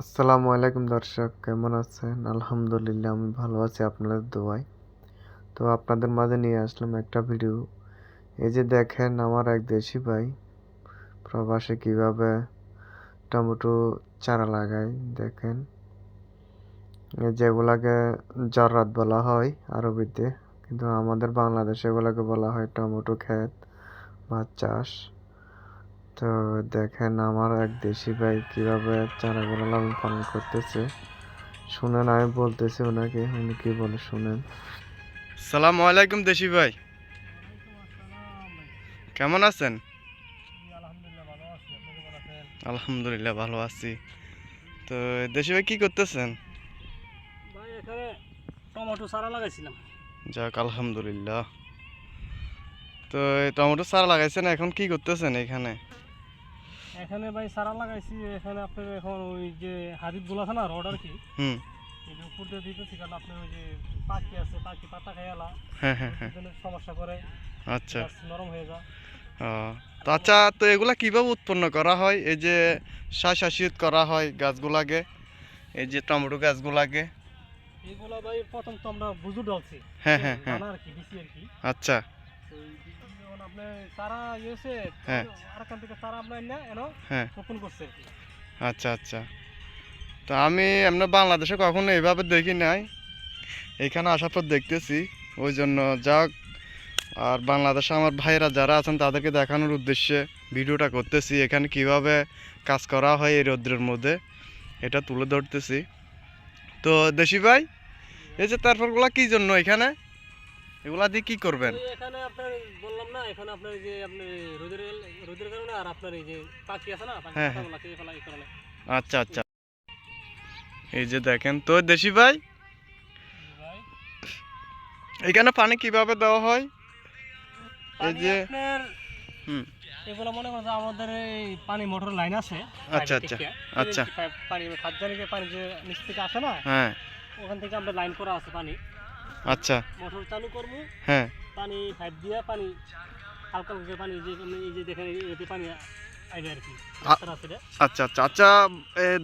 আসসালামু আলাইকুম দর্শক, কেমন আছেন? আলহামদুলিল্লাহ, আমি ভালো আছি আপনাদের দোয়ায়। তো আপনাদের মাঝে নিয়ে আসলাম একটা ভিডিও। এই যে দেখেন আমার এক দেশি ভাই প্রবাসে কীভাবে টমেটো চারা লাগায়, দেখেন। যেগুলাকে জর্রাত বলা হয় আরবিতে, কিন্তু আমাদের বাংলাদেশে এগুলাকে বলা হয় টমেটো ক্ষেত বা চাষ। তো দেখেন আমার এক দেশি ভাই কীভাবে চারাগুলো লালন পালন করতেছে। শুনেন আমি বলতেছি ওনাকে উনি কি বলে শুনেন। সালাম আলাইকুম দেশি ভাই। কেমন আছেন? আলহামদুলিল্লাহ ভালো আছি। তো দেশি ভাই কি করতেছেন? ভাই এখানে টমেটো চারা লাগাইছিলাম। যাক আলহামদুলিল্লাহ। তো এই টমেটো চারা লাগাইছেন এখন কি করতেছেন এখানে? এখানে ভাই সারা লাগাইছি এখানে আপনার এখন ওই যে হাদিদগুলো আছে না রড আর কি হুম। এই যে উপর দিয়ে দিতেছি কারণ আপনার ওই যে পাখি আছে পাখি পাতা খাই এলা। হ্যাঁ হ্যাঁ হ্যাঁ। সমস্যা করে আচ্ছা। নরম হয়ে যায়। ও, তো আচ্ছা তো এগুলা কীভাবে উৎপন্ন করা হয়? এই যে শ্বাসাশিত করা হয় গাছগুলাকে এই যে টমেটো গাছগুলাকে। এইগুলো ভাই প্রথম তো আমরা বুজু ডালছি হ্যাঁ হ্যাঁ হ্যাঁ। আর কি আচ্ছা। হ্যাঁ। থেকে না এনো হ্যাঁ। রোপণ করছে। আচ্ছা আচ্ছা। তো আমি এমনি বাংলাদেশে কখনো এইভাবে দেখি নাই। এখানে আসার পর দেখতেছি। ওই জন্য যাক আর বাংলাদেশে আমার ভাইরা যারা আছেন তাদেরকে দেখানোর উদ্দেশ্যে ভিডিওটা করতেছি। এখানে কীভাবে কাজ করা হয় এই রৌদ্রের মধ্যে এটা তুলে ধরতেছি। তো দেশি ভাই এই যে তারপরগুলা কি জন্য এখানে? এগুলা দিয়ে কি করবেন? এখানে আপনার বললাম না এখানে আপনার যে আপনার রোদের রোদের কারণে আর আপনার এই যে পাখি আছে না হ্যাঁ, কারণে আচ্ছা আচ্ছা। এই যে দেখেন তো দেশি ভাই? এখানে পানি কীভাবে দেওয়া হয়? এই যে আপনার হুম। এগুলো মনে করছে আমাদের এই পানি মোটর লাইন আছে আচ্ছা, আচ্ছা, আচ্ছা। পানি পানি যে নিচ থেকে আসে না হ্যাঁ। ওখান থেকে আমরা লাইন করা আছে পানি। আচ্ছা। মোটর চালু করব। হ্যাঁ। পানি পাইপ দিয়ে পানি হালকা হালকা পানি যে এই যে দেখেন এতে পানি আচ্ছা আচ্ছা আচ্ছা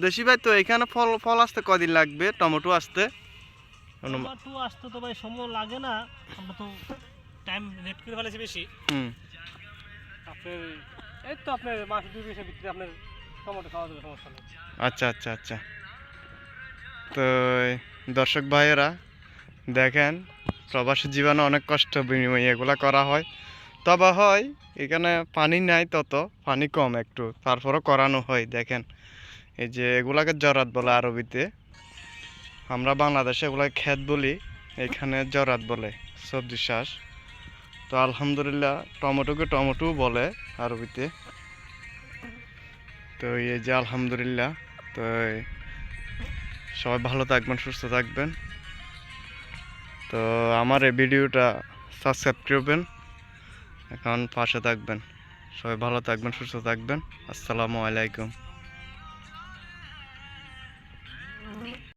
দেশি ভাই তো এখানে ফল ফল আসতে কদিন লাগবে? টমেটো আসতে? টমেটো আসতে তো ভাই সময় লাগে না আমরা তো টাইম লেট করে ফেলেছি বেশি। হুম। আপনার এই তো আপনার মাস দুই মাসের ভিতরে আপনার টমেটো খাওয়া যাবে সমস্যা নেই। আচ্ছা আচ্ছা আচ্ছা। তো দর্শক ভাইয়েরা দেখেন, প্রবাসী জীবনে অনেক কষ্ট বিনিময়ে এগুলা করা হয়। তবে হয়, এখানে পানি নাই তত, পানি কম একটু, তারপরও করানো হয়, দেখেন। এই যে এগুলাকে জরাত বলে আরবিতে। আমরা বাংলাদেশে এগুলাকে ক্ষেত বলি, এখানে জরাত বলে, সবজি চাষ। তো আলহামদুলিল্লাহ, টমেটোকে টমেটো বলে আরবিতে। তো এই যে আলহামদুলিল্লাহ, তো সবাই ভালো থাকবেন, সুস্থ থাকবেন। তো আমার এই ভিডিওটা সাবস্ক্রাইব করবেন, এখন পাশে থাকবেন। সবাই ভালো থাকবেন, সুস্থ থাকবেন। আসসালামু আলাইকুম।